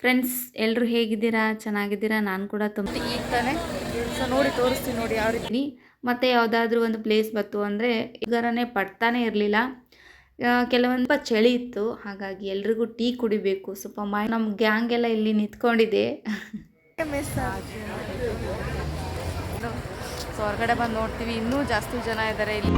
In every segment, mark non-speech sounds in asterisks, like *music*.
Friends ಎಲ್ಲರೂ ಹೇಗಿದ್ದೀರಾ? ಚೆನ್ನಾಗಿದ್ದೀರಾ? ನಾನು ಕೂಡ ತುಂಬ ಈಗ ತಾನೇ. ಸೊ ನೋಡಿ ತೋರಿಸ್ತೀನಿ ನೋಡಿ ಯಾವ ರೀತಿ. ಮತ್ತು ಯಾವುದಾದ್ರೂ ಒಂದು ಪ್ಲೇಸ್ ಬಂತು ಅಂದರೆ ಈಗರನೇ ಪಡ್ತಾನೆ ಇರಲಿಲ್ಲ. ಕೆಲವೊಂದು ಚಳಿ ಇತ್ತು. ಹಾಗಾಗಿ ಎಲ್ರಿಗೂ ಟೀ ಕುಡಿಬೇಕು. ಸ್ವಲ್ಪ ಮೈ ನಮ್ಮ ಗ್ಯಾಂಗ್ ಎಲ್ಲ ಇಲ್ಲಿ ನಿಂತ್ಕೊಂಡಿದೆ. ಸೊ ಹೊರಗಡೆ ಬಂದು ನೋಡ್ತೀವಿ. ಇನ್ನೂ ಜಾಸ್ತಿ ಜನ ಇದ್ದಾರೆ ಇಲ್ಲಿ.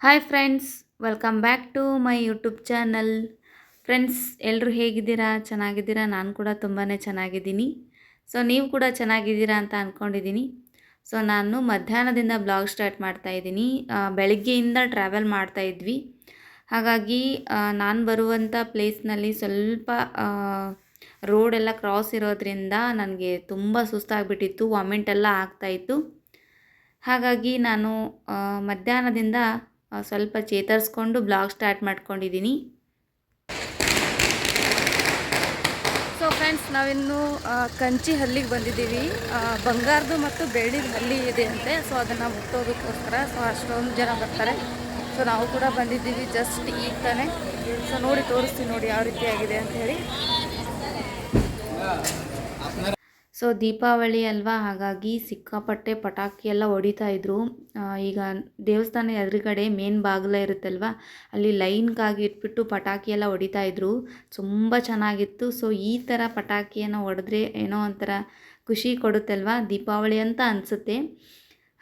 Hi friends welcome back to my YouTube channel friends ಎಲ್ಲರೂ ಹೇಗಿದ್ದೀರಾ? ಚೆನ್ನಾಗಿದ್ದೀರಾ? ನಾನು ಕೂಡ ತುಂಬಾ ಚೆನ್ನಾಗಿದ್ದೀನಿ. ಸೊ ನೀವು ಕೂಡ ಚೆನ್ನಾಗಿದ್ದೀರಾ ಅಂತ ಅಂದ್ಕೊಂಡಿದ್ದೀನಿ ಸೊ ನಾನು ಮಧ್ಯಾಹ್ನದಿಂದ ಬ್ಲಾಗ್ ಸ್ಟಾರ್ಟ್ ಮಾಡ್ತಾ ಇದ್ದೀನಿ. ಆ, ಬೆಳಗ್ಗೆಯಿಂದ ಟ್ರಾವೆಲ್ ಮಾಡ್ತಾ ಇದ್ವಿ. ಹಾಗಾಗಿ ನಾನು ಬರುವಂಥ ಪ್ಲೇಸ್ನಲ್ಲಿ ಸ್ವಲ್ಪ ರೋಡ್ ಎಲ್ಲ ಕ್ರಾಸ್ ಇರೋದ್ರಿಂದ ನನಗೆ ತುಂಬ ಸುಸ್ತಾಗಿಬಿಟ್ಟಿತ್ತು ವಾಮಿಂಟ್ ಎಲ್ಲ ಆಗ್ತಾಯಿತ್ತು ಹಾಗಾಗಿ ನಾನು ಮಧ್ಯಾಹ್ನದಿಂದ ಸ್ವಲ್ಪ ಚೇತರಿಸ್ಕೊಂಡು ಬ್ಲಾಗ್ ಸ್ಟಾರ್ಟ್ ಮಾಡ್ಕೊಂಡಿದ್ದೀನಿ. ಸೊ ಫ್ರೆಂಡ್ಸ್ ನಾವಿನ್ನು ಕಂಚಿ ಹಲ್ಲಿಗೆ ಬಂದಿದ್ದೀವಿ. ಬಂಗಾರದು ಮತ್ತು ಬೆಳ್ಳಿದ ಹಲ್ಲಿ ಇದೆ ಅಂತೆ. ಸೊ ಅದನ್ನು ಮುಟ್ಟೋದಕ್ಕೋಸ್ಕರ ಸೊ ಅಷ್ಟೊಂದು ಜನ ಬರ್ತಾರೆ. ಸೊ ನಾವು ಕೂಡ ಬಂದಿದ್ದೀವಿ ಜಸ್ಟ್ ಈಗ ತಾನೆ. ಸೊ ನೋಡಿ ತೋರಿಸ್ತೀವಿ ನೋಡಿ ಯಾವ ರೀತಿ ಆಗಿದೆ ಅಂತ ಹೇಳಿ. ಸೊ ದೀಪಾವಳಿ ಅಲ್ವಾ? ಹಾಗಾಗಿ ಸಿಕ್ಕಾಪಟ್ಟೆ ಪಟಾಕಿ ಎಲ್ಲ ಹೊಡಿತಾ ಇದ್ರು. ಈಗ ದೇವಸ್ಥಾನ ಎದುರುಗಡೆ ಮೇನ್ ಬಾಗಿಲ ಇರುತ್ತಲ್ವ? ಅಲ್ಲಿ ಲೈನ್ಗಾಗಿ ಇಟ್ಬಿಟ್ಟು ಪಟಾಕಿ ಎಲ್ಲ ಹೊಡಿತಾ ಇದ್ರು. ತುಂಬ ಚೆನ್ನಾಗಿತ್ತು. ಸೊ ಈ ಥರ ಪಟಾಕಿಯನ್ನು ಹೊಡೆದ್ರೆ ಏನೋ ಒಂಥರ ಖುಷಿ ಕೊಡುತ್ತಲ್ವ? ದೀಪಾವಳಿ ಅಂತ ಅನಿಸುತ್ತೆ.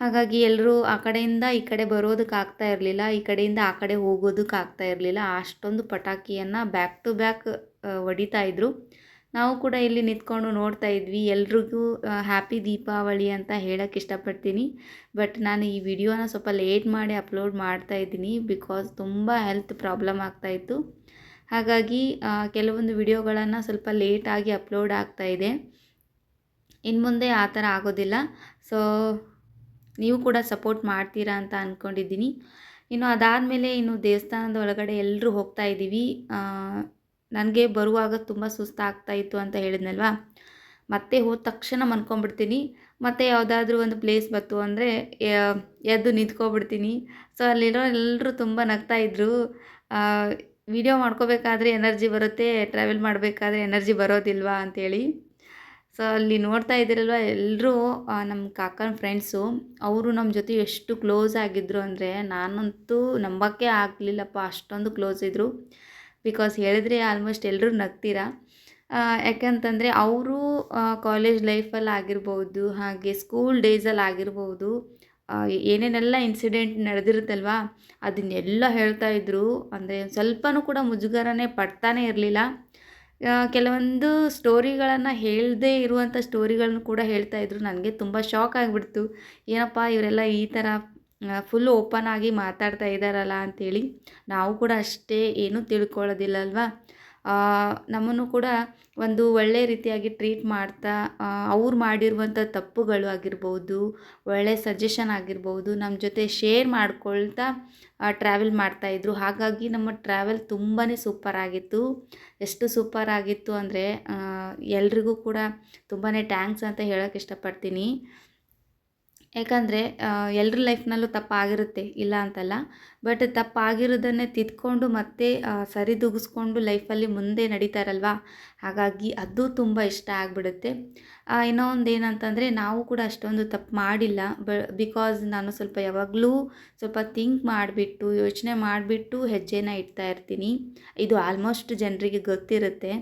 ಹಾಗಾಗಿ ಎಲ್ಲರೂ ಆ ಕಡೆಯಿಂದ ಈ ಕಡೆ ಬರೋದಕ್ಕೆ ಆಗ್ತಾ ಇರಲಿಲ್ಲ. ಈ ಕಡೆಯಿಂದ ಆ ಕಡೆ ಹೋಗೋದಕ್ಕೆ ಆಗ್ತಾ ಇರಲಿಲ್ಲ. ಅಷ್ಟೊಂದು ಪಟಾಕಿಯನ್ನು ಬ್ಯಾಕ್ ಟು ಬ್ಯಾಕ್ ಹೊಡಿತಾ ಇದ್ರು. ನಾವು ಕೂಡ ಇಲ್ಲಿ ನಿಂತ್ಕೊಂಡು ನೋಡ್ತಾ ಇದ್ವಿ. ಎಲ್ರಿಗೂ ಹ್ಯಾಪಿ ದೀಪಾವಳಿ ಅಂತ ಹೇಳಕ್ಕೆ ಇಷ್ಟಪಡ್ತೀನಿ. ಬಟ್ ನಾನು ಈ ವಿಡಿಯೋನ ಸ್ವಲ್ಪ ಲೇಟ್ ಮಾಡಿ ಅಪ್ಲೋಡ್ ಮಾಡ್ತಾ ಇದ್ದೀನಿ ಬಿಕಾಸ್ ತುಂಬ ಹೆಲ್ತ್ ಪ್ರಾಬ್ಲಮ್ ಆಗ್ತಾಯಿತ್ತು ಹಾಗಾಗಿ ಕೆಲವೊಂದು ವಿಡಿಯೋಗಳನ್ನು ಸ್ವಲ್ಪ ಲೇಟಾಗಿ ಅಪ್ಲೋಡ್ ಆಗ್ತಾ ಇದೆ. ಇನ್ನು ಮುಂದೆ ಆ ಥರ ಆಗೋದಿಲ್ಲ. ಸೊ ನೀವು ಕೂಡ ಸಪೋರ್ಟ್ ಮಾಡ್ತೀರಾ ಅಂತ ಅಂದ್ಕೊಂಡಿದ್ದೀನಿ ಇನ್ನು ಅದಾದಮೇಲೆ ಇನ್ನು ದೇವಸ್ಥಾನದ ಒಳಗಡೆ ಎಲ್ಲರೂ ಹೋಗ್ತಾ ಇದ್ದೀವಿ. ನನಗೆ ಬರುವಾಗ ತುಂಬ ಸುಸ್ತಾಗ್ತಾ ಇತ್ತು ಅಂತ ಹೇಳಿದ್ನಲ್ವಾ? ಮತ್ತೆ ಹೋದ ತಕ್ಷಣ ಮನ್ಕೊಂಡ್ಬಿಡ್ತೀನಿ. ಮತ್ತು ಯಾವುದಾದ್ರೂ ಒಂದು ಪ್ಲೇಸ್ ಬಂತು ಅಂದರೆ ಎದ್ದು ನಿಂತ್ಕೊಬಿಡ್ತೀನಿ. ಸೊ ಅಲ್ಲಿರೋ ಎಲ್ಲರೂ ತುಂಬ ನಗ್ತಾ ಇದ್ದರು ವಿಡಿಯೋ ಮಾಡ್ಕೋಬೇಕಾದ್ರೆ ಎನರ್ಜಿ ಬರುತ್ತೆ ಟ್ರಾವೆಲ್ ಮಾಡಬೇಕಾದ್ರೆ ಎನರ್ಜಿ ಬರೋದಿಲ್ವಾ ಅಂಥೇಳಿ ಸೊ ಅಲ್ಲಿ ನೋಡ್ತಾ ಇದ್ದೀರಲ್ವ ಎಲ್ಲರೂ ನಮ್ಮ ಕಾಕನ ಫ್ರೆಂಡ್ಸು ಅವರು ನಮ್ಮ ಜೊತೆ ಎಷ್ಟು ಕ್ಲೋಸ್ ಆಗಿದ್ದರು ಅಂದರೆ ನಾನಂತೂ ನಂಬೋಕ್ಕೆ ಆಗಲಿಲ್ಲಪ್ಪ, ಅಷ್ಟೊಂದು ಕ್ಲೋಸ್ ಇದ್ದರು ಬಿಕಾಸ್ ಹೇಳಿದ್ರೆ ಆಲ್ಮೋಸ್ಟ್ ಎಲ್ಲರೂ ನಗ್ತೀರಾ? ಯಾಕೆಂತಂದರೆ ಅವರು ಕಾಲೇಜ್ ಲೈಫಲ್ಲಿ ಆಗಿರ್ಬೋದು, ಹಾಗೆ ಸ್ಕೂಲ್ ಡೇಸಲ್ಲಿ ಆಗಿರ್ಬೋದು ಏನೇನೆಲ್ಲ ಇನ್ಸಿಡೆಂಟ್ ನಡೆದಿರುತ್ತಲ್ವಾ, ಅದನ್ನೆಲ್ಲ ಹೇಳ್ತಾ ಇದ್ದರು ಅಂದರೆ ಸ್ವಲ್ಪನೂ ಕೂಡ ಮುಜುಗರನೇ ಪಡ್ತಾನೆ ಇರಲಿಲ್ಲ. ಕೆಲವೊಂದು ಸ್ಟೋರಿಗಳನ್ನು ಹೇಳದೇ ಇರುವಂಥ ಸ್ಟೋರಿಗಳನ್ನು ಕೂಡ ಹೇಳ್ತಾ ಇದ್ರು. ನನಗೆ ತುಂಬ ಶಾಕ್ ಆಗಿಬಿಡ್ತು. ಏನಪ್ಪ, ಇವರೆಲ್ಲ ಈ ಥರ ಫುಲ್ ಓಪನ್ ಆಗಿ ಮಾತಾಡ್ತಾ ಇದ್ದಾರಲ್ಲ ಅಂಥೇಳಿ ನಾವು ಕೂಡ ಅಷ್ಟೇ ಏನೂ ತಿಳ್ಕೊಳ್ಳೋದಿಲ್ಲಲ್ವಾ? ನಮ್ಮನ್ನು ಕೂಡ ಒಂದು ಒಳ್ಳೆ ರೀತಿಯಾಗಿ ಟ್ರೀಟ್ ಮಾಡ್ತಾ ಅವ್ರು ಮಾಡಿರುವಂಥ ತಪ್ಪುಗಳು ಆಗಿರ್ಬೋದು, ಒಳ್ಳೆ ಸಜೆಷನ್ ಆಗಿರ್ಬೋದು, ನಮ್ಮ ಜೊತೆ ಶೇರ್ ಮಾಡ್ಕೊಳ್ತಾ ಟ್ರಾವೆಲ್ ಮಾಡ್ತಾಯಿದ್ರು ಹಾಗಾಗಿ ನಮ್ಮ ಟ್ರಾವೆಲ್ ತುಂಬಾ ಸೂಪರ್ ಆಗಿತ್ತು. ಎಷ್ಟು ಸೂಪರ್ ಆಗಿತ್ತು ಅಂದರೆ ಎಲ್ರಿಗೂ ಕೂಡ ತುಂಬಾ ಟ್ಯಾಂಕ್ಸ್ ಅಂತ ಹೇಳೋಕ್ಕೆ ಇಷ್ಟಪಡ್ತೀನಿ. ಯಾಕಂದರೆ ಎಲ್ಲರ ಲೈಫ್ನಲ್ಲೂ ತಪ್ಪಾಗಿರುತ್ತೆ, ಇಲ್ಲ ಅಂತಲ್ಲ. ಬಟ್ ತಪ್ಪಾಗಿರೋದನ್ನೇ ತಿದ್ಕೊಂಡು ಮತ್ತೆ ಸರಿದೂಗಿಸ್ಕೊಂಡು ಲೈಫಲ್ಲಿ ಮುಂದೆ ನಡೀತಾರಲ್ವ ಹಾಗಾಗಿ ಅದು ತುಂಬ ಇಷ್ಟ ಆಗಿಬಿಡುತ್ತೆ. ಇನ್ನೂ ಒಂದು ಏನಂತಂದರೆ ನಾವು ಕೂಡ ಅಷ್ಟೊಂದು ತಪ್ಪು ಮಾಡಿಲ್ಲ. ಬ, ಬಿಕಾಸ್ ನಾನು ಸ್ವಲ್ಪ ಯಾವಾಗಲೂ ಸ್ವಲ್ಪ ಥಿಂಕ್ ಮಾಡಿಬಿಟ್ಟು, ಯೋಚನೆ ಮಾಡಿಬಿಟ್ಟು ಹೆಜ್ಜೆನ ಇಡ್ತಾ ಇರ್ತೀನಿ. ಇದು ಆಲ್ಮೋಸ್ಟ್ ಜನರಿಗೆ ಗೊತ್ತಿರುತ್ತೆ.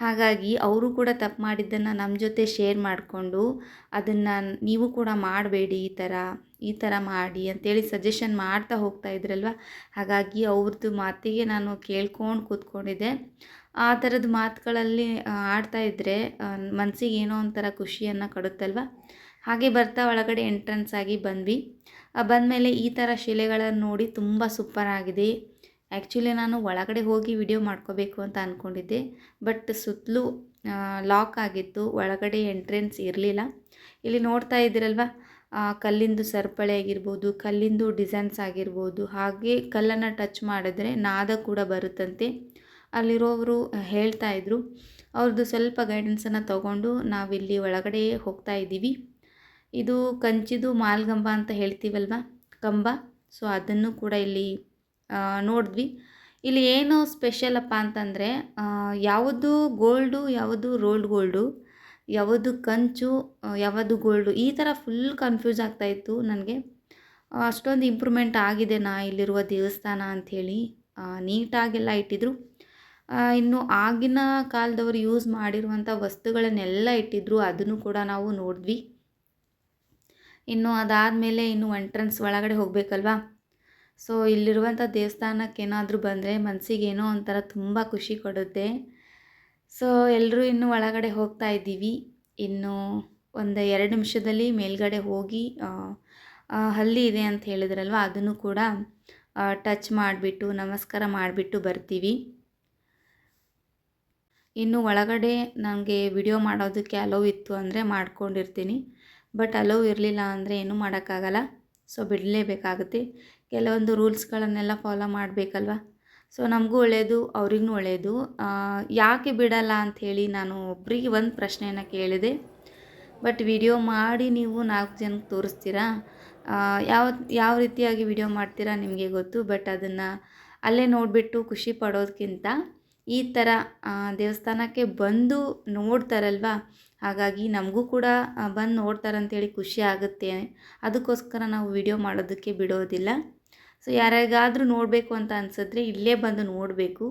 ಹಾಗಾಗಿ ಅವರು ಕೂಡ ತಪ್ಪು ಮಾಡಿದ್ದನ್ನು ನಮ್ಮ ಜೊತೆ ಶೇರ್ ಮಾಡಿಕೊಂಡು ಅದನ್ನು ನೀವು ಕೂಡ ಮಾಡಬೇಡಿ ಈ ಥರ ಈ ಥರ ಮಾಡಿ ಅಂತೇಳಿ ಸಜೆಷನ್ ಮಾಡ್ತಾ ಹೋಗ್ತಾ ಇದ್ರಲ್ವ? ಹಾಗಾಗಿ ಅವ್ರದ್ದು ಮಾತಿಗೆ ನಾನು ಕೇಳ್ಕೊಂಡು ಕೂತ್ಕೊಂಡಿದ್ದೆ. ಆ ಥರದ ಮಾತುಗಳಲ್ಲಿ ಆಡ್ತಾ ಇದ್ದರೆ ಮನಸ್ಸಿಗೆ ಏನೋ ಒಂಥರ ಖುಷಿಯನ್ನು ಕೊಡುತ್ತಲ್ವ? ಹಾಗೆ ಬರ್ತಾ ಒಳಗಡೆ ಎಂಟ್ರೆನ್ಸ್ ಆಗಿ ಬಂದ್ವಿ. ಬಂದಮೇಲೆ ಈ ಥರ ಶಿಲೆಗಳನ್ನು ನೋಡಿ ತುಂಬ ಸೂಪರ್ ಆಗಿದೆ. ಆ್ಯಕ್ಚುಲಿ ನಾನು ಒಳಗಡೆ ಹೋಗಿ ವಿಡಿಯೋ ಮಾಡ್ಕೋಬೇಕು ಅಂತ ಅಂದ್ಕೊಂಡಿದ್ದೆ ಬಟ್ ಸುತ್ತಲೂ ಲಾಕ್ ಆಗಿತ್ತು. ಒಳಗಡೆ ಎಂಟ್ರೆನ್ಸ್ ಇರಲಿಲ್ಲ. ಇಲ್ಲಿ ನೋಡ್ತಾ ಇದ್ದೀರಲ್ವ? ಕಲ್ಲಿಂದು ಸರಪಳಿ ಆಗಿರ್ಬೋದು, ಕಲ್ಲಿಂದು ಡಿಸೈನ್ಸ್ ಆಗಿರ್ಬೋದು. ಹಾಗೆ ಕಲ್ಲನ್ನು ಟಚ್ ಮಾಡಿದ್ರೆ ನಾದ ಕೂಡ ಬರುತ್ತಂತೆ. ಅಲ್ಲಿರೋರು ಹೇಳ್ತಾ ಇದ್ರು ಅವ್ರದ್ದು ಸ್ವಲ್ಪ ಗೈಡೆನ್ಸನ್ನು ತಗೊಂಡು ನಾವಿಲ್ಲಿ ಒಳಗಡೆ ಹೋಗ್ತಾ ಇದ್ದೀವಿ. ಇದು ಕಂಚಿದು ಮಾಲ್ಗಂಬ ಅಂತ ಹೇಳ್ತೀವಲ್ವ? ಕಂಬ. ಸೊ ಅದನ್ನು ಕೂಡ ಇಲ್ಲಿ ನೋಡಿದ್ವಿ. ಇಲ್ಲಿ ಏನು ಸ್ಪೆಷಲಪ್ಪ ಅಂತಂದರೆ ಯಾವುದು ಗೋಲ್ಡು ಯಾವುದು ರೋಲ್ಡ್ ಗೋಲ್ಡು ಯಾವುದು ಕಂಚು ಯಾವುದು ಗೋಲ್ಡು ಈ ಥರ ಫುಲ್ ಕನ್ಫ್ಯೂಸ್ ಆಗ್ತಾಯಿತ್ತು ನನಗೆ. ಅಷ್ಟೊಂದು ಇಂಪ್ರೂವ್ಮೆಂಟ್ ಆಗಿದೆ ನಾ ಇಲ್ಲಿರುವ ದೇವಸ್ಥಾನ ಅಂಥೇಳಿ ನೀಟಾಗೆಲ್ಲ ಇಟ್ಟಿದ್ರು. ಇನ್ನು ಆಗಿನ ಕಾಲದವರು ಯೂಸ್ ಮಾಡಿರುವಂಥ ವಸ್ತುಗಳನ್ನೆಲ್ಲ ಇಟ್ಟಿದ್ರು, ಅದನ್ನು ಕೂಡ ನಾವು ನೋಡಿದ್ವಿ. ಇನ್ನು ಅದಾದಮೇಲೆ ಇನ್ನು ಎಂಟ್ರೆನ್ಸ್ ಒಳಗಡೆ ಹೋಗಬೇಕಲ್ವಾ? ಸೊ ಇಲ್ಲಿರುವಂಥ ದೇವಸ್ಥಾನಕ್ಕೆ ಏನಾದರೂ ಬಂದರೆ ಮನಸ್ಸಿಗೆ ಏನೋ ಒಂಥರ ತುಂಬ ಖುಷಿ ಕೊಡುತ್ತೆ. ಸೊ ಎಲ್ಲರೂ ಇನ್ನೂ ಒಳಗಡೆ ಹೋಗ್ತಾ ಇದ್ದೀವಿ. ಇನ್ನು ಒಂದು ಎರಡು ನಿಮಿಷದಲ್ಲಿ ಮೇಲ್ಗಡೆ ಹೋಗಿ ಹಲ್ಲಿ ಇದೆ ಅಂತ ಹೇಳಿದ್ರಲ್ವ, ಅದನ್ನು ಕೂಡ ಟಚ್ ಮಾಡಿಬಿಟ್ಟು, ನಮಸ್ಕಾರ ಮಾಡಿಬಿಟ್ಟು ಬರ್ತೀವಿ. ಇನ್ನು ಒಳಗಡೆ ನನಗೆ ವಿಡಿಯೋ ಮಾಡೋದಕ್ಕೆ ಅಲೋ ಇತ್ತು ಅಂದರೆ ಮಾಡ್ಕೊಂಡಿರ್ತೀನಿ. ಬಟ್ ಅಲೋ ಇರಲಿಲ್ಲ ಅಂದರೆ ಏನೂ ಮಾಡೋಕ್ಕಾಗಲ್ಲ. ಸೊ ಬಿಡಲೇಬೇಕಾಗುತ್ತೆ. ಕೆಲವೊಂದು ರೂಲ್ಸ್ಗಳನ್ನೆಲ್ಲ ಫಾಲೋ ಮಾಡಬೇಕಲ್ವ? ಸೊ, ನಮಗೂ ಒಳ್ಳೆಯದು ಅವ್ರಿಗೂ ಒಳ್ಳೆಯದು ಯಾಕೆ ಬಿಡಲ್ಲ ಅಂಥೇಳಿ ನಾನು ಒಬ್ರಿಗೆ ಒಂದು ಪ್ರಶ್ನೆಯನ್ನು ಕೇಳಿದೆ. ಬಟ್ ವಿಡಿಯೋ ಮಾಡಿ ನೀವು ನಾಲ್ಕು ಜನಕ್ಕೆ ತೋರಿಸ್ತೀರಾ? ಯಾವ ಯಾವ ರೀತಿಯಾಗಿ ವಿಡಿಯೋ ಮಾಡ್ತೀರಾ ನಿಮಗೆ ಗೊತ್ತು. ಬಟ್ ಅದನ್ನು ಅಲ್ಲೇ ನೋಡಿಬಿಟ್ಟು ಖುಷಿ ಪಡೋದಕ್ಕಿಂತ ಈ ಥರ ದೇವಸ್ಥಾನಕ್ಕೆ ಬಂದು ನೋಡ್ತಾರಲ್ವ? ಹಾಗಾಗಿ ನಮಗೂ ಕೂಡ ಬಂದು ನೋಡ್ತಾರಂತೇಳಿ ಖುಷಿ ಆಗುತ್ತೆ. ಅದಕ್ಕೋಸ್ಕರ ನಾವು ವಿಡಿಯೋ ಮಾಡೋದಕ್ಕೆ ಬಿಡೋದಿಲ್ಲ. ಸೊ ಯಾರಿಗಾದರೂ ನೋಡಬೇಕು ಅಂತ ಅನಿಸಿದ್ರೆ ಇಲ್ಲೇ ಬಂದು ನೋಡಬೇಕು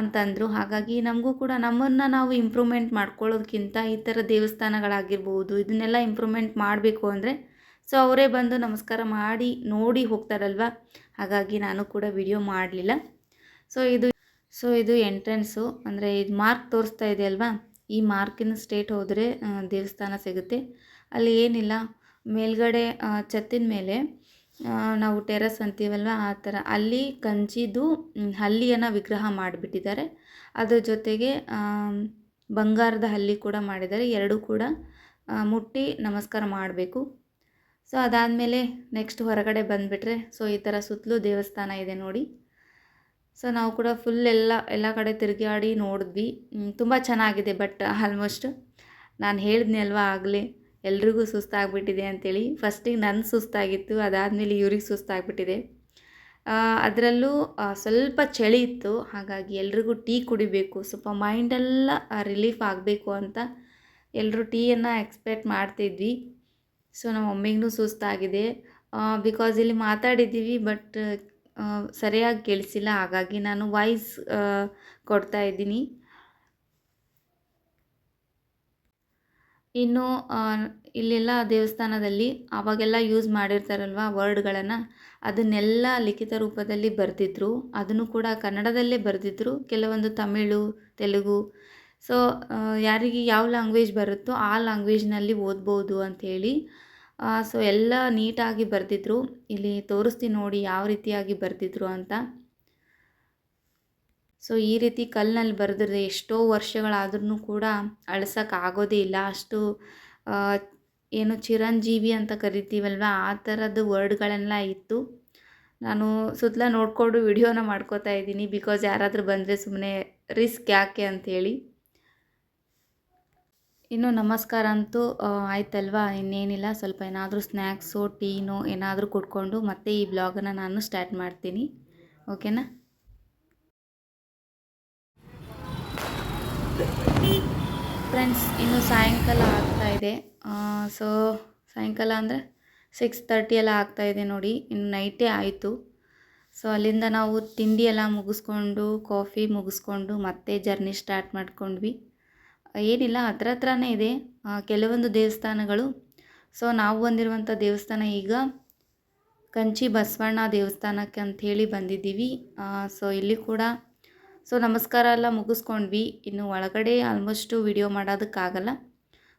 ಅಂತಂದರು. ಹಾಗಾಗಿ ನಮಗೂ ಕೂಡ ನಮ್ಮನ್ನು ನಾವು ಇಂಪ್ರೂವ್ಮೆಂಟ್ ಮಾಡ್ಕೊಳ್ಳೋದಕ್ಕಿಂತ ಈ ಥರ ದೇವಸ್ಥಾನಗಳಾಗಿರ್ಬೋದು, ಇದನ್ನೆಲ್ಲ ಇಂಪ್ರೂವ್ಮೆಂಟ್ ಮಾಡಬೇಕು ಅಂದರೆ ಸೊ ಅವರೇ ಬಂದು ನಮಸ್ಕಾರ ಮಾಡಿ, ನೋಡಿ ಹೋಗ್ತಾರಲ್ವ? ಹಾಗಾಗಿ ನಾನು ಕೂಡ ವಿಡಿಯೋ ಮಾಡಲಿಲ್ಲ. ಸೊ ಇದು ಸೊ ಇದು ಎಂಟ್ರೆನ್ಸು ಅಂದರೆ ಇದು ಮಾರ್ಕ್ ತೋರಿಸ್ತಾ ಇದೆ ಅಲ್ವಾ? ಈ ಮಾರ್ಕಿನ ಸ್ಟೇಟ್ ಹೋದರೆ ದೇವಸ್ಥಾನ ಸಿಗುತ್ತೆ. ಅಲ್ಲಿ ಏನಿಲ್ಲ, ಮೇಲ್ಗಡೆ ಛತ್ತಿನ ಮೇಲೆ ನಾವು ಟೆರಸ್ ಅಂತೀವಲ್ವ? ಆ ಥರ. ಅಲ್ಲಿ ಕಂಚಿದು ಹಲ್ಲಿಯನ್ನು ವಿಗ್ರಹ ಮಾಡಿಬಿಟ್ಟಿದ್ದಾರೆ. ಅದರ ಜೊತೆಗೆ ಬಂಗಾರದ ಹಲ್ಲಿ ಕೂಡ ಮಾಡಿದ್ದಾರೆ. ಎರಡೂ ಕೂಡ ಮುಟ್ಟಿ ನಮಸ್ಕಾರ ಮಾಡಬೇಕು. ಸೊ, ಅದಾದಮೇಲೆ ನೆಕ್ಸ್ಟ್ ಹೊರಗಡೆ ಬಂದುಬಿಟ್ರೆ, ಸೊ, ಈ ಥರ ಸುತ್ತಲೂ ದೇವಸ್ಥಾನ ಇದೆ ನೋಡಿ. ಸೊ, ನಾವು ಕೂಡ ಫುಲ್ ಎಲ್ಲ ಎಲ್ಲ ಕಡೆ ತಿರುಗಾಡಿ ನೋಡಿದ್ವಿ. ತುಂಬ ಚೆನ್ನಾಗಿದೆ, ಬಟ್ ಆಲ್ಮೋಸ್ಟ್ ನಾನು ಹೇಳಿದ್ನಿ ಅಲ್ವಾ ಆಗಲೇ? ಎಲ್ರಿಗೂ ಸುಸ್ತಾಗ್ಬಿಟ್ಟಿದೆ ಅಂತೇಳಿ. ಫಸ್ಟಿಗೆ ನನ್ನ ಸುಸ್ತಾಗಿತ್ತು, ಅದಾದಮೇಲೆ ಇವ್ರಿಗೆ ಸುಸ್ತಾಗ್ಬಿಟ್ಟಿದೆ. ಅದರಲ್ಲೂ ಸ್ವಲ್ಪ ಚಳಿ ಇತ್ತು. ಹಾಗಾಗಿ ಎಲ್ರಿಗೂ ಟೀ ಕುಡಿಬೇಕು. ಸ್ವಲ್ಪ ಮೈಂಡೆಲ್ಲ ರಿಲೀಫ್ ಆಗಬೇಕು ಅಂತ ಎಲ್ಲರೂ ಟೀಯನ್ನು ಎಕ್ಸ್ಪೆಕ್ಟ್ ಮಾಡ್ತಿದ್ವಿ. ಸೊ ನಮ್ಮ ಮಮ್ಮಿಗೂ ಸುಸ್ತಾಗಿದೆ. ಬಿಕಾಸ್ ಇಲ್ಲಿ ಮಾತಾಡಿದ್ದೀವಿ ಬಟ್ ಸರಿಯಾಗಿ ಕೇಳಿಸಿಲ್ಲ. ಹಾಗಾಗಿ ನಾನು ವಾಯ್ಸ್ ಕೊಡ್ತಾ ಇದ್ದೀನಿ. ಇನ್ನು ಇಲ್ಲೆಲ್ಲ ದೇವಸ್ಥಾನದಲ್ಲಿ ಆವಾಗೆಲ್ಲ ಯೂಸ್ ಮಾಡಿರ್ತಾರಲ್ವ ವರ್ಡ್ಗಳನ್ನು ಅದನ್ನೆಲ್ಲ ಲಿಖಿತ ರೂಪದಲ್ಲಿ ಬರೆದಿದ್ರು. ಅದನ್ನು ಕೂಡ ಕನ್ನಡದಲ್ಲೇ ಬರೆದಿದ್ರು. ಕೆಲವೊಂದು ತಮಿಳು, ತೆಲುಗು. ಸೊ ಯಾರಿಗೆ ಯಾವ ಲ್ಯಾಂಗ್ವೇಜ್ ಬರುತ್ತೋ ಆ ಲ್ಯಾಂಗ್ವೇಜ್ನಲ್ಲಿ ಓದ್ಬೋದು ಅಂಥೇಳಿ ಸೊ ಎಲ್ಲ ನೀಟಾಗಿ ಬರೆದಿದ್ರು. ಇಲ್ಲಿ ತೋರಿಸ್ತೀನಿ ನೋಡಿ ಯಾವ ರೀತಿಯಾಗಿ ಬರೆದಿದ್ರು ಅಂತ. ಸೊ ಈ ರೀತಿ ಕಲ್ಲಿನಲ್ಲಿ ಬರೆದ್ರೆ ಎಷ್ಟೋ ವರ್ಷಗಳಾದ್ರೂ ಕೂಡ ಅಳ್ಸೋಕ್ಕಾಗೋದೇ ಇಲ್ಲ. ಅಷ್ಟು ಏನು ಚಿರಂಜೀವಿ ಅಂತ ಕರಿತೀವಲ್ವ? ಆ ಥರದ್ದು ವರ್ಡ್ಗಳೆಲ್ಲ ಇತ್ತು. ನಾನು ಸುತ್ತಲ ನೋಡಿಕೊಂಡು ವಿಡಿಯೋನ ಮಾಡ್ಕೋತಾ ಇದ್ದೀನಿ. ಬಿಕಾಸ್ ಯಾರಾದರೂ ಬಂದರೆ ಸುಮ್ಮನೆ ರಿಸ್ಕ್ ಯಾಕೆ ಅಂಥೇಳಿ ಇನ್ನು ನಮಸ್ಕಾರ ಅಂತೂ ಆಯ್ತಲ್ವಾ? ಇನ್ನೇನಿಲ್ಲ. ಸ್ವಲ್ಪ ಏನಾದರೂ ಸ್ನ್ಯಾಕ್ಸು ಟೀನೋ ಏನಾದರೂ ಕುಡ್ಕೊಂಡು ಮತ್ತೆ ಈ ಬ್ಲಾಗನ್ನು ನಾನು ಸ್ಟಾರ್ಟ್ ಮಾಡ್ತೀನಿ. ಓಕೆನಾ ಫ್ರೆಂಡ್ಸ್ ಇನ್ನು ಸಾಯಂಕಾಲ ಆಗ್ತಾ ಇದೆ. ಸೊ ಸಾಯಂಕಾಲ ಅಂದರೆ ಸಿಕ್ಸ್ ತರ್ಟಿ ಎಲ್ಲ ಆಗ್ತಾ ಇದೆ ನೋಡಿ. ಇನ್ನು ನೈಟೇ ಆಯಿತು. ಸೊ ಅಲ್ಲಿಂದ ನಾವು ತಿಂಡಿ ಎಲ್ಲ ಮುಗಿಸ್ಕೊಂಡು ಕಾಫಿ ಮುಗಿಸ್ಕೊಂಡು, ಮತ್ತೆ ಜರ್ನಿ ಸ್ಟಾರ್ಟ್ ಮಾಡ್ಕೊಂಡ್ವಿ. ಏನಿಲ್ಲ, ಹತ್ರ ಹತ್ರನೇ ಇದೆ. ಕೆಲವೊಂದು ದೇವಸ್ಥಾನಗಳು. ಸೊ ನಾವು ಬಂದಿರುವಂಥ ದೇವಸ್ಥಾನ ಈಗ ಕಂಚಿ ಬಸವಣ್ಣ ದೇವಸ್ಥಾನಕ್ಕೆ ಅಂಥೇಳಿ ಬಂದಿದ್ದೀವಿ. ಸೊ ಇಲ್ಲಿ ಕೂಡ ಸೊ ನಮಸ್ಕಾರ ಎಲ್ಲ ಮುಗಿಸ್ಕೊಂಡ್ವಿ. ಇನ್ನು ಒಳಗಡೆ ಆಲ್ಮೋಸ್ಟು ವಿಡಿಯೋ ಮಾಡೋದಕ್ಕಾಗಲ್ಲ.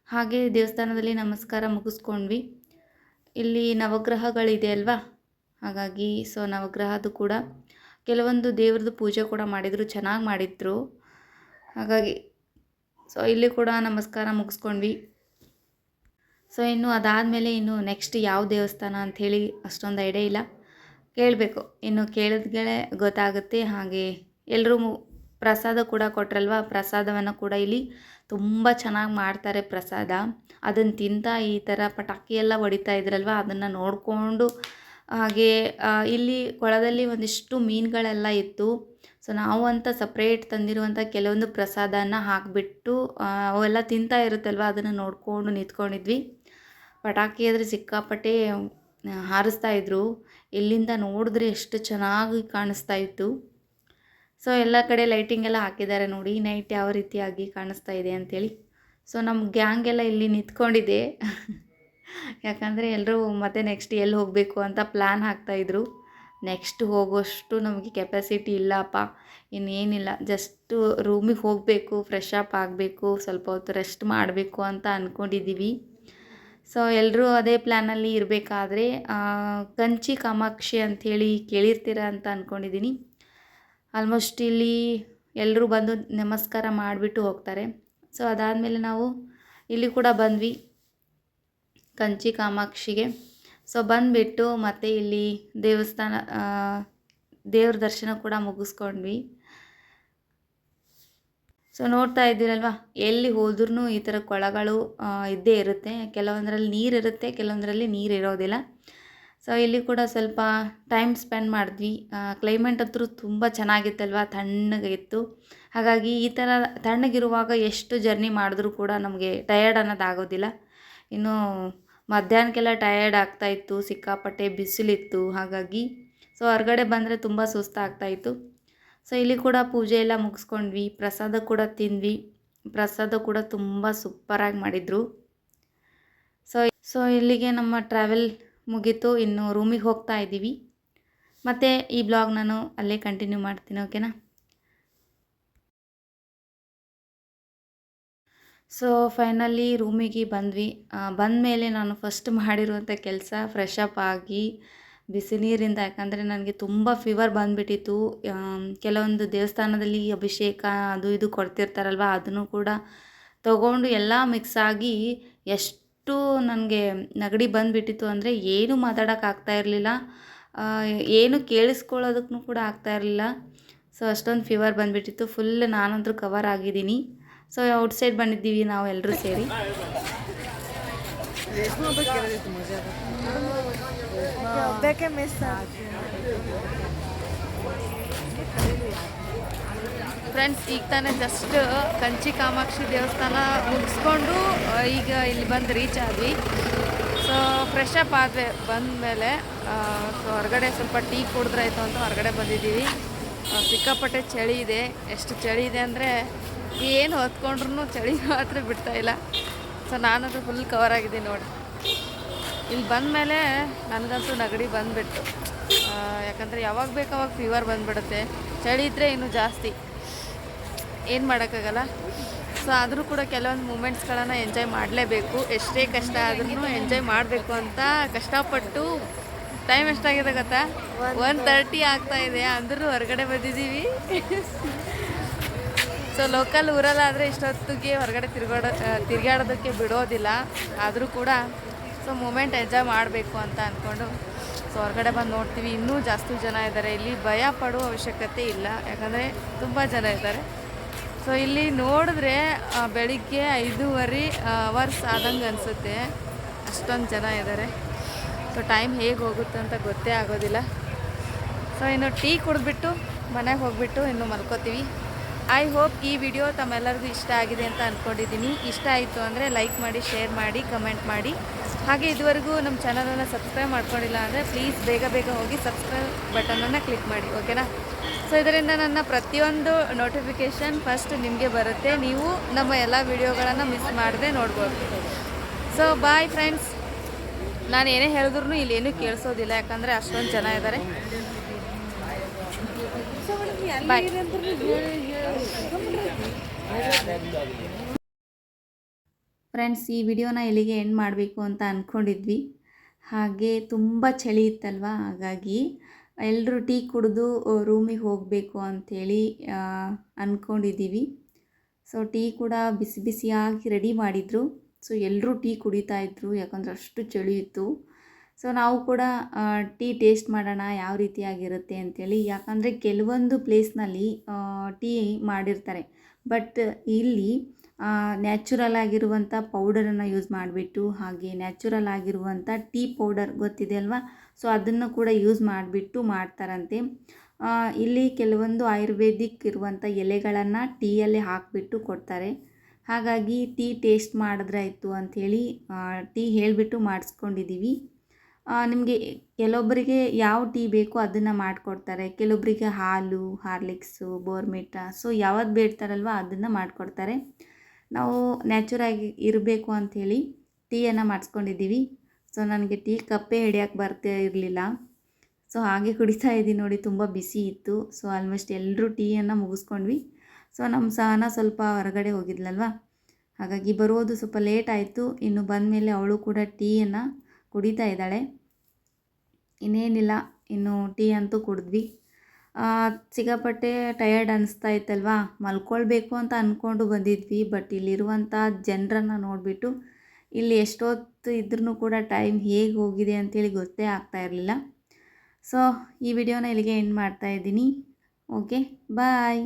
ಹಾಗೆ ದೇವಸ್ಥಾನದಲ್ಲಿ ನಮಸ್ಕಾರ ಮುಗಿಸ್ಕೊಂಡ್ವಿ. ಇಲ್ಲಿ ನವಗ್ರಹಗಳಿದೆ ಅಲ್ವಾ? ಹಾಗಾಗಿ ಸೊ ನವಗ್ರಹದ್ದು ಕೂಡ ಕೆಲವೊಂದು ದೇವ್ರದ್ದು ಪೂಜೆ ಕೂಡ ಮಾಡಿದರು, ಚೆನ್ನಾಗಿ ಮಾಡಿದ್ರು. ಹಾಗಾಗಿ ಸೊ ಇಲ್ಲಿ ಕೂಡ ನಮಸ್ಕಾರ ಮುಗಿಸ್ಕೊಂಡ್ವಿ. ಸೊ ಇನ್ನು ಅದಾದಮೇಲೆ ಇನ್ನು ನೆಕ್ಸ್ಟ್ ಯಾವ ದೇವಸ್ಥಾನ ಅಂಥೇಳಿ ಅಷ್ಟೊಂದು ಐಡಿಯಾ ಇಲ್ಲ. ಕೇಳಬೇಕು. ಇನ್ನು ಕೇಳಿದ್ಗಳೇ ಗೊತ್ತಾಗುತ್ತೆ. ಹಾಗೆ ಎಲ್ಲರೂ ಪ್ರಸಾದ ಕೂಡ ಕೊಟ್ರಲ್ವ? ಪ್ರಸಾದವನ್ನು ಕೂಡ ಇಲ್ಲಿ ತುಂಬ ಚೆನ್ನಾಗಿ ಮಾಡ್ತಾರೆ ಪ್ರಸಾದ. ಅದನ್ನು ತಿಂತ ಈ ಥರ ಪಟಾಕಿ ಎಲ್ಲ ಹೊಡಿತಾ ಇದ್ರಲ್ವ? ಅದನ್ನು ನೋಡಿಕೊಂಡು ಹಾಗೆ ಇಲ್ಲಿ ಕೊಳದಲ್ಲಿ ಒಂದಿಷ್ಟು ಮೀನುಗಳೆಲ್ಲ ಇತ್ತು. ಸೊ, ನಾವು ಅಂತ ಸಪ್ರೇಟ್ ತಂದಿರುವಂಥ ಕೆಲವೊಂದು ಪ್ರಸಾದನ ಹಾಕಿಬಿಟ್ಟು ಅವೆಲ್ಲ ತಿಂತಾ ಇರುತ್ತಲ್ವ? ಅದನ್ನು ನೋಡಿಕೊಂಡು ನಿಂತ್ಕೊಂಡಿದ್ವಿ. ಪಟಾಕಿ ಆದರೆ ಸಿಕ್ಕಾಪಟ್ಟೆ ಹಾರಿಸ್ತಾ ಇದ್ರು. ಎಲ್ಲಿಂದ ನೋಡಿದ್ರೆ ಎಷ್ಟು ಚೆನ್ನಾಗಿ ಕಾಣಿಸ್ತಾ ಇತ್ತು. ಸೊ ಎಲ್ಲ ಕಡೆ ಲೈಟಿಂಗ್ ಎಲ್ಲ ಹಾಕಿದ್ದಾರೆ ನೋಡಿ ನೈಟ್ ಯಾವ ರೀತಿಯಾಗಿ ಕಾಣಿಸ್ತಾ ಇದೆ ಅಂಥೇಳಿ ಸೊ ನಮ್ಮ ಗ್ಯಾಂಗ್ ಎಲ್ಲ ಇಲ್ಲಿ ನಿಂತ್ಕೊಂಡಿದೆ. *laughs* ಯಾಕಂದರೆ ಎಲ್ಲರೂ ಮತ್ತೆ ನೆಕ್ಸ್ಟ್ ಎಲ್ಲಿ ಹೋಗಬೇಕು ಅಂತ ಪ್ಲ್ಯಾನ್ ಹಾಕ್ತಾಯಿದ್ರು ನೆಕ್ಸ್ಟ್ ಹೋಗೋಷ್ಟು ನಮಗೆ ಕೆಪಾಸಿಟಿ ಇಲ್ಲಪ್ಪ. ಇನ್ನೇನಿಲ್ಲ ಜಸ್ಟು ರೂಮಿಗೆ ಹೋಗಬೇಕು ಫ್ರೆಶ್ ಅಪ್ ಆಗಬೇಕು, ಸ್ವಲ್ಪ ಹೊತ್ತು ರೆಸ್ಟ್ ಮಾಡಬೇಕು ಅಂತ ಅಂದ್ಕೊಂಡಿದ್ದೀವಿ ಸೊ ಎಲ್ಲರೂ ಅದೇ ಪ್ಲ್ಯಾನಲ್ಲಿ ಇರಬೇಕಾದ್ರೆ ಕಂಚಿ ಕಾಮಾಕ್ಷಿ ಅಂಥೇಳಿ ಕೇಳಿರ್ತೀರ ಅಂತ ಅಂದ್ಕೊಂಡಿದ್ದೀನಿ ಆಲ್ಮೋಸ್ಟ್ ಇಲ್ಲಿ ಎಲ್ಲರೂ ಬಂದು ನಮಸ್ಕಾರ ಮಾಡಿಬಿಟ್ಟು ಹೋಗ್ತಾರೆ. ಸೊ ಅದಾದಮೇಲೆ ನಾವು ಇಲ್ಲಿ ಕೂಡ ಬಂದ್ವಿ ಕಂಚಿ ಕಾಮಾಕ್ಷಿಗೆ. ಸೊ ಬಂದುಬಿಟ್ಟು ಮತ್ತೆ ಇಲ್ಲಿ ದೇವಸ್ಥಾನ ದೇವ್ರ ದರ್ಶನ ಕೂಡ ಮುಗಿಸ್ಕೊಂಡ್ವಿ. ಸೊ ನೋಡ್ತಾ ಇದ್ದೀರಲ್ವ? ಎಲ್ಲಿ ಹೋದ್ರೂ ಈ ಥರ ಕೊಳಗಳು ಇದ್ದೇ ಇರುತ್ತೆ. ಕೆಲವೊಂದರಲ್ಲಿ ನೀರು ಇರುತ್ತೆ ಕೆಲವೊಂದರಲ್ಲಿ ನೀರು ಇರೋದಿಲ್ಲ ಸೊ ಇಲ್ಲಿ ಕೂಡ ಸ್ವಲ್ಪ ಟೈಮ್ ಸ್ಪೆಂಡ್ ಮಾಡಿದ್ವಿ. ಕ್ಲೈಮೇಟ್ ಅಂತೂ ತುಂಬ ಚೆನ್ನಾಗಿತ್ತಲ್ವ? ತಣ್ಣಗಿತ್ತು. ಹಾಗಾಗಿ ಈ ಥರ ತಣ್ಣಗಿರುವಾಗ ಎಷ್ಟು ಜರ್ನಿ ಮಾಡಿದ್ರೂ ಕೂಡ ನಮಗೆ ಟಯರ್ಡ್ ಅನ್ನೋದಾಗೋದಿಲ್ಲ. ಇನ್ನು ಮಧ್ಯಾಹ್ನಕ್ಕೆಲ್ಲ ಟಯರ್ಡ್ ಆಗ್ತಾಯಿತ್ತು ಸಿಕ್ಕಾಪಟ್ಟೆ ಬಿಸಿಲಿತ್ತು. ಹಾಗಾಗಿ ಸೊ ಹೊರಗಡೆ ಬಂದರೆ ತುಂಬ ಸುಸ್ತಾಗ್ತಾಯಿತ್ತು ಸೊ ಇಲ್ಲಿ ಕೂಡ ಪೂಜೆ ಎಲ್ಲ ಮುಗಿಸ್ಕೊಂಡ್ವಿ. ಪ್ರಸಾದ ಕೂಡ ತಿಂದ್ವಿ. ಪ್ರಸಾದ ಕೂಡ ತುಂಬ ಸೂಪರಾಗಿ ಮಾಡಿದರು. ಸೊ ಸೊ ಇಲ್ಲಿಗೆ ನಮ್ಮ ಟ್ರಾವೆಲ್ ಮುಗೀತು, ಇನ್ನು ರೂಮಿಗೆ ಹೋಗ್ತಾ ಇದ್ದೀವಿ. ಮತ್ತು ಈ ಬ್ಲಾಗ್ ನಾನು ಅಲ್ಲೇ ಕಂಟಿನ್ಯೂ ಮಾಡ್ತೀನಿ ಓಕೆನಾ ಸೊ ಫೈನಲಿ ರೂಮಿಗೆ ಬಂದ್ವಿ. ಬಂದ ಮೇಲೆ ನಾನು ಫಸ್ಟ್ ಮಾಡಿರುವಂಥ ಕೆಲಸ ಫ್ರೆಶ್ ಅಪ್ ಆಗಿ ಬಿಸಿ ನೀರಿಂದ, ಯಾಕಂದರೆ ನನಗೆ ತುಂಬ ಫೀವರ್ ಬಂದುಬಿಟ್ಟಿತ್ತು. ಕೆಲವೊಂದು ದೇವಸ್ಥಾನದಲ್ಲಿ ಅಭಿಷೇಕ ಅದು ಇದು ಕೊಡ್ತಿರ್ತಾರಲ್ವ, ಅದನ್ನು ಕೂಡ ತಗೊಂಡು ಎಲ್ಲ ಮಿಕ್ಸ್ ಆಗಿ ಎಷ್ಟು ನನಗೆ ನೆಗಡಿ ಬಂದುಬಿಟ್ಟಿತ್ತು ಅಂದರೆ ಏನೂ ಮಾತಾಡೋಕ್ಕಾಗ್ತಾ ಇರಲಿಲ್ಲ. ಏನು ಕೇಳಿಸ್ಕೊಳ್ಳೋದಕ್ಕೂ ಕೂಡ ಆಗ್ತಾ ಇರಲಿಲ್ಲ. ಸೊ ಅಷ್ಟೊಂದು ಫೀವರ್ ಬಂದುಬಿಟ್ಟಿತ್ತು. ಫುಲ್ ನಾನಂತೂ ಕವರ್ ಆಗಿದ್ದೀನಿ. ಸೊ ಔಟ್ಸೈಡ್ ಬಂದಿದ್ದೀವಿ ನಾವು ಎಲ್ಲರೂ ಸೇರಿ. ಮಿಸ್ ಫ್ರೆಂಡ್ಸ್ ಈಗ ತಾನೇ ಜಸ್ಟ್ ಕಂಚಿ ಕಾಮಾಕ್ಷಿ ದೇವಸ್ಥಾನ ಮುಗಿಸ್ಕೊಂಡು ಈಗ ಇಲ್ಲಿ ಬಂದು ರೀಚ್ ಆದ್ವಿ. ಸೊ ಫ್ರೆಶ್ ಅಪ್ ಆದ್ವಿ, ಬಂದಮೇಲೆ ಸೊ ಹೊರಗಡೆ ಸ್ವಲ್ಪ ಟೀ ಕುಡಿದ್ರಾಯ್ತು ಅಂತ ಹೊರಗಡೆ ಬಂದಿದ್ದೀವಿ. ಸಿಕ್ಕಾಪಟ್ಟೆ ಚಳಿ ಇದೆ. ಎಷ್ಟು ಚಳಿ ಇದೆ ಅಂದರೆ ಏನು ಹೊತ್ಕೊಂಡ್ರು ಚಳಿ *laughs* ಮಾತ್ರ ಬಿಡ್ತಾ ಇಲ್ಲ. ಸೊ ನಾನಂತೂ ಫುಲ್ ಕವರ್ ಆಗಿದ್ದೀನಿ ನೋಡಿ. ಇಲ್ಲಿ ಬಂದಮೇಲೆ ನನಗಂತೂ ನೆಗಡಿ ಬಂದುಬಿಟ್ಟು ಯಾಕಂದರೆ ಯಾವಾಗ ಬೇಕು ಅವಾಗ ಫೀವರ್ ಬಂದುಬಿಡುತ್ತೆ. ಚಳಿ ಇದ್ದರೆ ಇನ್ನೂ ಜಾಸ್ತಿ. ಏನು ಮಾಡೋಕ್ಕಾಗಲ್ಲ? ಸೊ ಆದರೂ ಕೂಡ ಕೆಲವೊಂದು ಮೂಮೆಂಟ್ಸ್ಗಳನ್ನು ಎಂಜಾಯ್ ಮಾಡಲೇಬೇಕು. ಎಷ್ಟೇ ಕಷ್ಟ ಆದ್ರೂ ಎಂಜಾಯ್ ಮಾಡಬೇಕು ಅಂತ ಕಷ್ಟಪಟ್ಟು ಟೈಮ್ ಎಷ್ಟಾಗಿದೆ ಗೊತ್ತಾ? ಒನ್ ತರ್ಟಿ ಆಗ್ತಾ ಇದೆ. ಅಂದರೂ ಹೊರಗಡೆ ಬಂದಿದ್ದೀವಿ. ಸೊ ಲೋಕಲ್ ಊರಲ್ಲಾದರೆ ಇಷ್ಟೊತ್ತಿಗೆ ಹೊರಗಡೆ ತಿರ್ಗಾಡೋ ತಿರುಗಾಡೋದಕ್ಕೆ ಬಿಡೋದಿಲ್ಲ. ಆದರೂ ಕೂಡ ಸೊ ಮೂಮೆಂಟ್ ಎಂಜಾಯ್ ಮಾಡಬೇಕು ಅಂತ ಅಂದ್ಕೊಂಡು ಸೊ ಹೊರಗಡೆ ಬಂದು ನೋಡ್ತೀವಿ. ಇನ್ನೂ ಜಾಸ್ತಿ ಜನ ಇದ್ದಾರೆ. ಇಲ್ಲಿ ಭಯ ಪಡುವ ಅವಶ್ಯಕತೆ ಇಲ್ಲ. ಯಾಕಂದರೆ ತುಂಬ ಜನ ಇದ್ದಾರೆ. ಸೊ ಇಲ್ಲಿ ನೋಡಿದ್ರೆ ಬೆಳಿಗ್ಗೆ ಐದೂವರೆ ಅವರ್ಸ್ ಆದಂಗೆ ಅನಿಸುತ್ತೆ. ಅಷ್ಟೊಂದು ಜನ ಇದ್ದಾರೆ ಸೊ ಟೈಮ್ ಹೇಗೆ ಹೋಗುತ್ತೆ ಅಂತ ಗೊತ್ತೇ ಆಗೋದಿಲ್ಲ. ಸೊ ಇನ್ನು ಟೀ ಕುಡಿದ್ಬಿಟ್ಟು, ಮನೆಗೆ ಹೋಗ್ಬಿಟ್ಟು ಇನ್ನು ಮಲ್ಕೋತೀವಿ. ಐ ಹೋಪ್ ಈ ವಿಡಿಯೋ ತಮ್ಮೆಲ್ಲರಿಗೂ ಇಷ್ಟ ಆಗಿದೆ ಅಂತ ಅಂದ್ಕೊಂಡಿದ್ದೀನಿ ಇಷ್ಟ ಆಯಿತು ಅಂದರೆ ಲೈಕ್ ಮಾಡಿ ಶೇರ್ ಮಾಡಿ ಕಮೆಂಟ್ ಮಾಡಿ. ಹಾಗೆ ಇದುವರೆಗೂ ನಮ್ಮ ಚಾನಲನ್ನು ಸಬ್ಸ್ಕ್ರೈಬ್ ಮಾಡ್ಕೊಂಡಿಲ್ಲ ಅಂದರೆ ಪ್ಲೀಸ್ ಬೇಗ ಬೇಗ ಹೋಗಿ ಸಬ್ಸ್ಕ್ರೈಬ್ ಬಟನನ್ನು ಕ್ಲಿಕ್ ಮಾಡಿ ಓಕೆನಾ ಸೊ ಇದರಿಂದ ನನ್ನ ಪ್ರತಿಯೊಂದು ನೋಟಿಫಿಕೇಷನ್ ಫಸ್ಟ್ ನಿಮಗೆ ಬರುತ್ತೆ. ನೀವು ನಮ್ಮ ಎಲ್ಲ ವಿಡಿಯೋಗಳನ್ನು ಮಿಸ್ ಮಾಡದೆ ನೋಡ್ಬೋದು. ಸೊ ಬಾಯ್ ಫ್ರೆಂಡ್ಸ್ ನಾನು ಏನೇ ಹೇಳಿದ್ರು ಇಲ್ಲೇನು ಕೇಳಿಸೋದಿಲ್ಲ, ಯಾಕಂದರೆ ಅಷ್ಟೊಂದು ಜನ ಇದ್ದಾರೆ ಫ್ರೆಂಡ್ಸ್ ಈ ವಿಡಿಯೋನ ಇಲ್ಲಿಗೆ ಎಂಡ್ ಮಾಡಬೇಕು ಅಂತ ಅಂದ್ಕೊಂಡಿದ್ವಿ ಹಾಗೆ ತುಂಬ ಚಳಿ ಇತ್ತಲ್ವ? ಹಾಗಾಗಿ ಎಲ್ಲರೂ ಟೀ ಕುಡಿದು ರೂಮಿಗೆ ಹೋಗಬೇಕು ಅಂಥೇಳಿ ಅಂದ್ಕೊಂಡಿದ್ದೀವಿ ಸೊ, ಟೀ ಕೂಡ ಬಿಸಿ ಬಿಸಿಯಾಗಿ ರೆಡಿ ಮಾಡಿದರು. ಸೊ ಎಲ್ಲರೂ ಟೀ ಕುಡಿತಾ ಇದ್ದರು ಯಾಕಂದ್ರೆ ಅಷ್ಟು ಚಳಿ ಇತ್ತು ಸೊ, ನಾವು ಕೂಡ ಟೀ ಟೇಸ್ಟ್ ಮಾಡೋಣ, ಯಾವ ರೀತಿಯಾಗಿರುತ್ತೆ ಅಂಥೇಳಿ ಯಾಕಂದರೆ ಕೆಲವೊಂದು ಪ್ಲೇಸ್ನಲ್ಲಿ ಟೀ ಮಾಡಿರ್ತಾರೆ. ಬಟ್ ಇಲ್ಲಿ ನ್ಯಾಚುರಲ್ ಆಗಿರುವಂಥ ಪೌಡರನ್ನು ಯೂಸ್ ಮಾಡಿಬಿಟ್ಟು, ಹಾಗೆ ನ್ಯಾಚುರಲ್ ಆಗಿರುವಂಥ ಟೀ ಪೌಡರ್ ಗೊತ್ತಿದೆ ಅಲ್ವಾ? ಸೊ ಅದನ್ನು ಕೂಡ ಯೂಸ್ ಮಾಡಿಬಿಟ್ಟು ಮಾಡ್ತಾರಂತೆ. ಇಲ್ಲಿ ಕೆಲವೊಂದು ಆಯುರ್ವೇದಿಕ್ ಇರುವಂಥ ಎಲೆಗಳನ್ನು ಟೀಯಲ್ಲಿ ಹಾಕಿಬಿಟ್ಟು ಕೊಡ್ತಾರೆ. ಹಾಗಾಗಿ ಟೀ ಟೇಸ್ಟ್ ಮಾಡಿದ್ರೆ ಆಯಿತು ಅಂಥೇಳಿ ಟೀ ಹೇಳಿಬಿಟ್ಟು ಮಾಡಿಸ್ಕೊಂಡಿದ್ದೀವಿ. ನಿಮಗೆ ಕೆಲವೊಬ್ಬರಿಗೆ ಯಾವ ಟೀ ಬೇಕೋ ಅದನ್ನು ಮಾಡಿಕೊಡ್ತಾರೆ. ಕೆಲವೊಬ್ಬರಿಗೆ ಹಾಲು, ಹಾರ್ಲಿಕ್ಸು, ಬೋರ್ಮಿಟಾ, ಸೊ ಯಾವ್ದು ಬೇಡ್ತಾರಲ್ವ ಅದನ್ನು ಮಾಡಿಕೊಡ್ತಾರೆ. ನಾವು ನ್ಯಾಚುರಾಗಿ ಇರಬೇಕು ಅಂಥೇಳಿ ಟೀಯನ್ನು ಮಾಡಿಸ್ಕೊಂಡಿದ್ದೀವಿ. ಸೊ ನನಗೆ ಟೀ ಕಪ್ಪೇ ಹಿಡಿಯೋಕ್ಕೆ ಬರ್ತಾ ಇರಲಿಲ್ಲ. ಸೊ ಹಾಗೆ ಕುಡಿತಾ ಇದ್ದೀನಿ ನೋಡಿ, ತುಂಬ ಬಿಸಿ ಇತ್ತು. ಸೊ ಆಲ್ಮೋಸ್ಟ್ ಎಲ್ಲರೂ ಟೀಯನ್ನು ಮುಗಿಸ್ಕೊಂಡ್ವಿ. ಸೊ ನಮ್ಮ ಸಹನ ಸ್ವಲ್ಪ ಹೊರಗಡೆ ಹೋಗಿದ್ಲಲ್ವ? ಹಾಗಾಗಿ ಬರೋದು ಸ್ವಲ್ಪ ಲೇಟ್ ಆಯಿತು. ಇನ್ನು ಬಂದ ಮೇಲೆ ಅವಳು ಕೂಡ ಟೀಯನ್ನು ಕುಡಿತಾ ಇದ್ದಾಳೆ. ಇನ್ನೇನಿಲ್ಲ, ಇನ್ನು ಟೀ ಅಂತೂ ಕುಡಿದ್ವಿ. ಸಿಗಾಪಟ್ಟೆ ಟಯರ್ಡ್ ಅನಿಸ್ತಾ ಇತ್ತಲ್ವಾ? ಮಲ್ಕೊಳ್ಬೇಕು ಅಂತ ಅಂದ್ಕೊಂಡು ಬಂದಿದ್ವಿ ಬಟ್ ಇಲ್ಲಿರುವಂಥ ಜನರನ್ನು ನೋಡಿಬಿಟ್ಟು ಇಲ್ಲಿ ಎಷ್ಟೊತ್ತು ಇದ್ರೂ ಕೂಡ ಟೈಮ್ ಹೇಗೆ ಹೋಗಿದೆ ಅಂತೇಳಿ ಗೊತ್ತೇ ಆಗ್ತಾ ಇರಲಿಲ್ಲ. ಸೊ ಈ ವಿಡಿಯೋನ ಇಲ್ಲಿಗೆ ಎಂಡ್ ಮಾಡ್ತಾ ಇದ್ದೀನಿ. Okay bye